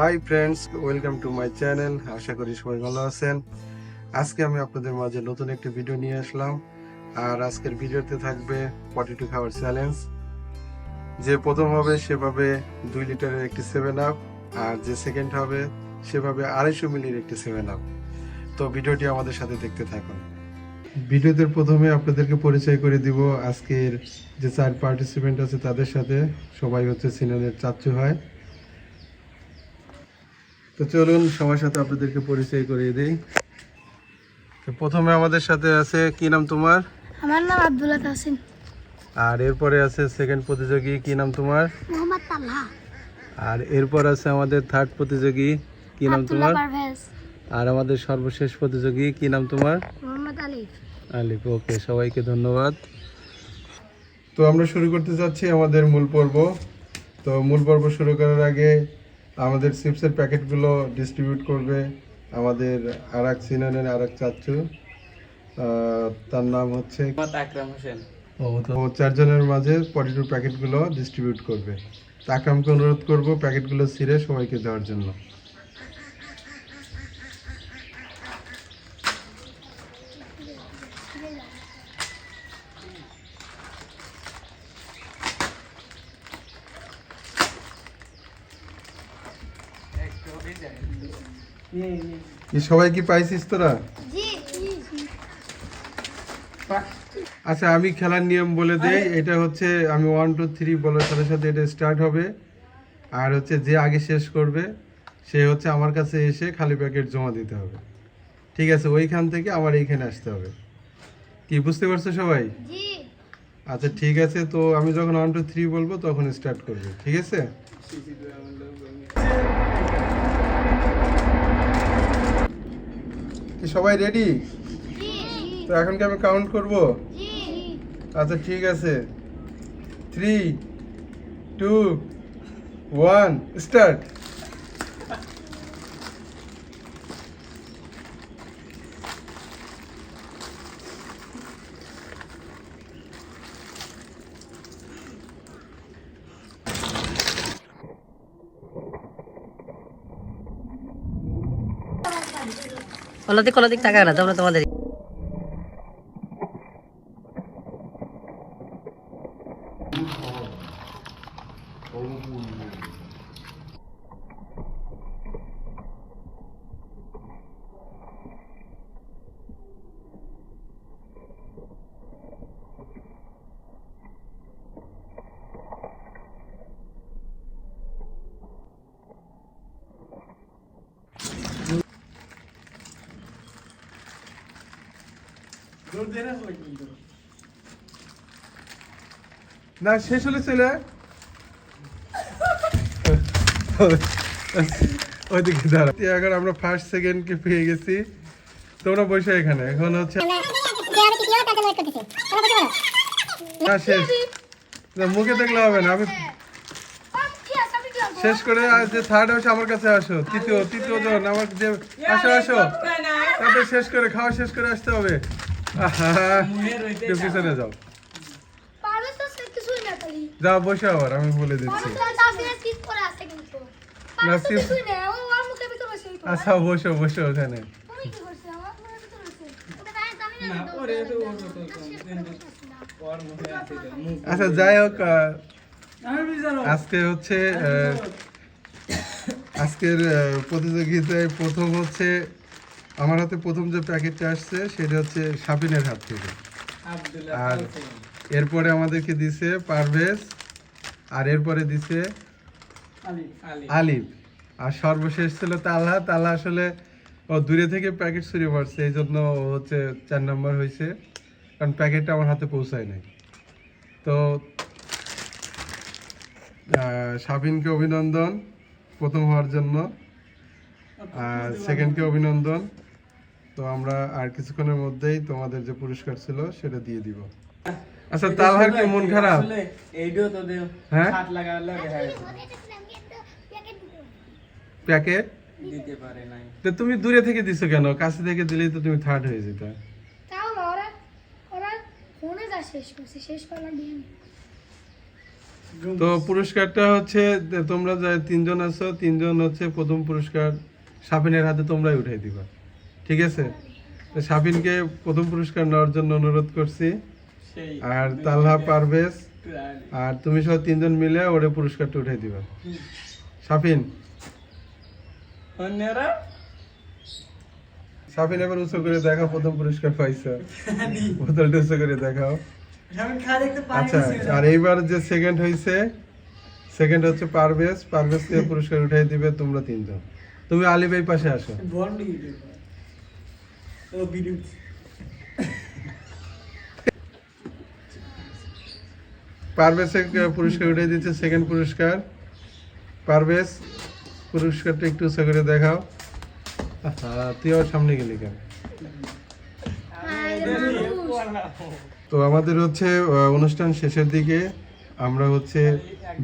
Hi friends welcome to my channel আশা করি সবাই ভালো আছেন। আজকে আমি আপনাদের মাঝে নতুন একটি ভিডিও নিয়ে আসলাম। আর আজকের ভিডিওতে থাকবে পটেটো খাওয়ার চ্যালেঞ্জ যে প্রথম হবে সেভাবে দুই লিটারের একটি সেভেন আপ আর যে সেকেন্ড হবে সেভাবে আড়াইশো মিলির একটি সেভেন আপ তো ভিডিওটি আমাদের সাথে দেখতে থাকুন। ভিডিওতে প্রথমে আপনাদেরকে পরিচয় করে দিব আজকের যে চার পার্টিসিপেন্ট আছে তাদের সাথে। সবাই হচ্ছে সিনানের চাচ্চু হয়। তো চলুন সবার সাথে আপনাদেরকে পরিচয় করিয়ে দিই। তো প্রথমে আমাদের সাথে আছে কি নাম তোমার? আমার নাম আব্দুল্লাহ তাহসিন। আর এরপরে আছে সেকেন্ড প্রতিযোগী কি নাম তোমার? মোহাম্মদ তালহা। আর এরপর আছে আমাদের থার্ড প্রতিযোগী কি নাম তোমার? আর আমাদের সর্বশেষ প্রতিযোগী কি নাম তোমার? মোহাম্মদ আলিফ। আলিফ ওকে সবাইকে ধন্যবাদ। তো আমরা শুরু করতে যাচ্ছি আমাদের মূল পর্ব। তো মূল পর্ব শুরু করার আগে আমাদের চিপসের প্যাকেটগুলো ডিস্ট্রিবিউট করবে আমাদের আর এক সিনানের আর এক চাচ্চু তার নাম হচ্ছে আকরাম হোসেন। ও চারজনের মাঝে পটেটো প্যাকেটগুলো ডিস্ট্রিবিউট করবে। তাকে আকরামকে অনুরোধ করব প্যাকেটগুলো ছিঁড়ে সবাইকে দেওয়ার জন্য কি সবাই কি পাইছিস তোরা? জি আচ্ছা আমি খেলার নিয়ম বলে দেই এটা হচ্ছে আমি ওয়ান টু থ্রি বলার সাথে সাথে এটা স্টার্ট হবে। আর হচ্ছে যে আগে শেষ করবে সে হচ্ছে আমার কাছে এসে খালি প্যাকেট জমা দিতে হবে। ঠিক আছে ওইখান থেকে আমার এইখানে আসতে হবে। কি বুঝতে পারছ সবাই? আচ্ছা ঠিক আছে তো আমি যখন ওয়ান টু থ্রি বলব তখন স্টার্ট করবে ঠিক আছে? কি সবাই রেডি তো এখন কি আমি কাউন্ট করব? আচ্ছা ঠিক আছে। থ্রি টু ওয়ান স্টার্ট কলাদিক কলাদিক টাকা না তোমরা তোমাদের না শেষ হলে চলে ওইদিকে দাঁড়া। এখন আমরা ফার্স্ট সেকেন্ড কে পেয়ে গেছি। তোমরা বসে এখানে। এখন হচ্ছে না শেষ। না মুখে দেখলে হবে না। আমি শেষ করে আর যে থার্ড হচ্ছে আমার কাছে আসো। তৃতীয় তৃতীয় জন আমার যে আসো আসো। তারপরে শেষ করে খাওয়া শেষ করে আসতে হবে। পিছনে যাও। যাও। বসে আবার আমি বলে দিচ্ছি। আচ্ছা বসো বসো ওখানে। মুখ আচ্ছা যাই হোক আজকে হচ্ছে আজকের প্রতিযোগিতায় প্রথম হচ্ছে আমার হাতে প্রথম যে প্যাকেটটা আসছে সেটা হচ্ছে সাবিনের হাত থেকে। আর এরপরে আমাদেরকে দিছে পারভেজ আর এরপরে দিছে আলী আলী আলিফ। আর সর্বশেষ ছিল তালহা। তালহা আসলে ও দূরে থেকে প্যাকেট ছুঁড়ে মারছে এই জন্য হচ্ছে চার নম্বর হয়েছে। কারণ প্যাকেটটা আমার হাতে পৌঁছায় নাই। তো সাবিনকে অভিনন্দন প্রথম হওয়ার জন্য। আর সেকেন্ডকে অভিনন্দন। তো আমরা আর কিছুক্ষণের মধ্যেই তোমাদের যে পুরস্কার ছিল সেটা দিয়ে দিব। আচ্ছা তালহার কি মন খারাপ? আসলে এইটাও তো দেও হ্যাঁ? হাত লাগালে দেখা প্যাকেট দিতে পারে নাই। তো তুমি দূরে থেকে দিছো কেন? কাছে থেকে দিলেই তো তুমি থার্ড হয়ে যেতা। তাও না, ওরা ওরা ফোনে যা শেষ করছে শেষ করার দিয়ে তো পুরস্কারটা হচ্ছে তোমরা যে তিনজন আছো তিনজন হচ্ছে প্রথম পুরস্কার সাবিনের হাতে তোমরাই উঠাই দিবা। ঠিক আছে? তো সাবিনকে প্রথম পুরস্কার নেওয়ার জন্য অনুরোধ করছি। আর তালহা পারভেজ আর তুমি সহ তিনজন মিলে ওরে পুরস্কারটা উঠাই দিবা। সাফিন সাফিন এবার উঁচু করে দেখাও প্রথম পুরস্কার পাইছো। বোতলটা উঁচু করে দেখাও। আচ্ছা আর এইবার যে সেকেন্ড হয়েছে সেকেন্ড হচ্ছে পারভেজ। পারভেজকে পুরস্কার উঠাই দিবে তোমরা তিনজন। তুমি আলী ভাই পাশে আসো। পারভেজে পুরস্কার উঠে দিচ্ছে সেকেন্ড পুরস্কার। পারভেজ পুরস্কারটা একটু করে দেখাও। আহা, তুই আবার সামনে গেলি কেন? তো আমাদের হচ্ছে অনুষ্ঠান শেষের দিকে। আমরা হচ্ছে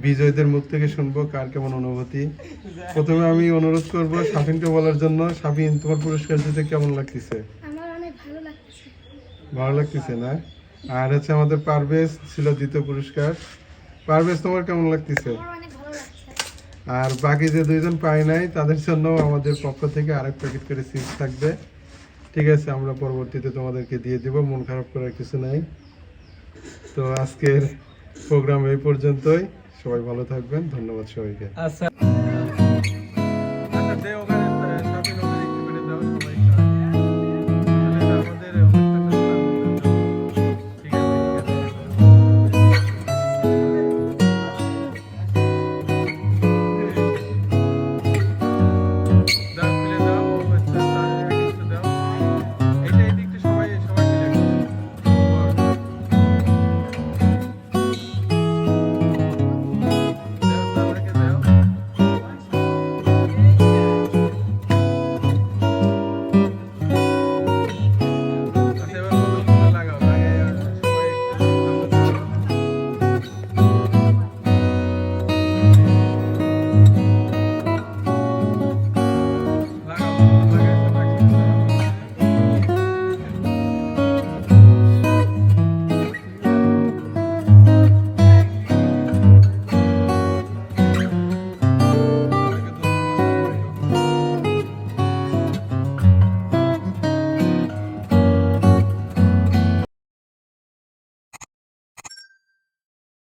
বিজয়দের মুখ থেকে শুনব কার কেমন অনুভূতি। প্রথমে আমি অনুরোধ করব সাফিনকে বলার জন্য সাফিন তোমার পুরস্কার দিতে কেমন লাগতেছে? ভালো লাগতেছে। না? আর হচ্ছে আমাদের পারভেজ ছিল দ্বিতীয় পুরস্কার। পারভেজ তোমার কেমন লাগতেছে? আর বাকি যে দুইজন পাই নাই তাদের জন্য আমাদের পক্ষ থেকে আরেক প্যাকেট করে চিপস থাকবে। ঠিক আছে আমরা পরবর্তীতে তোমাদেরকে দিয়ে দিব মন খারাপ করার কিছু নাই। তো আজকের প্রোগ্রাম এই পর্যন্তই। সবাই ভালো থাকবেন। ধন্যবাদ সবাইকে। আচ্ছা।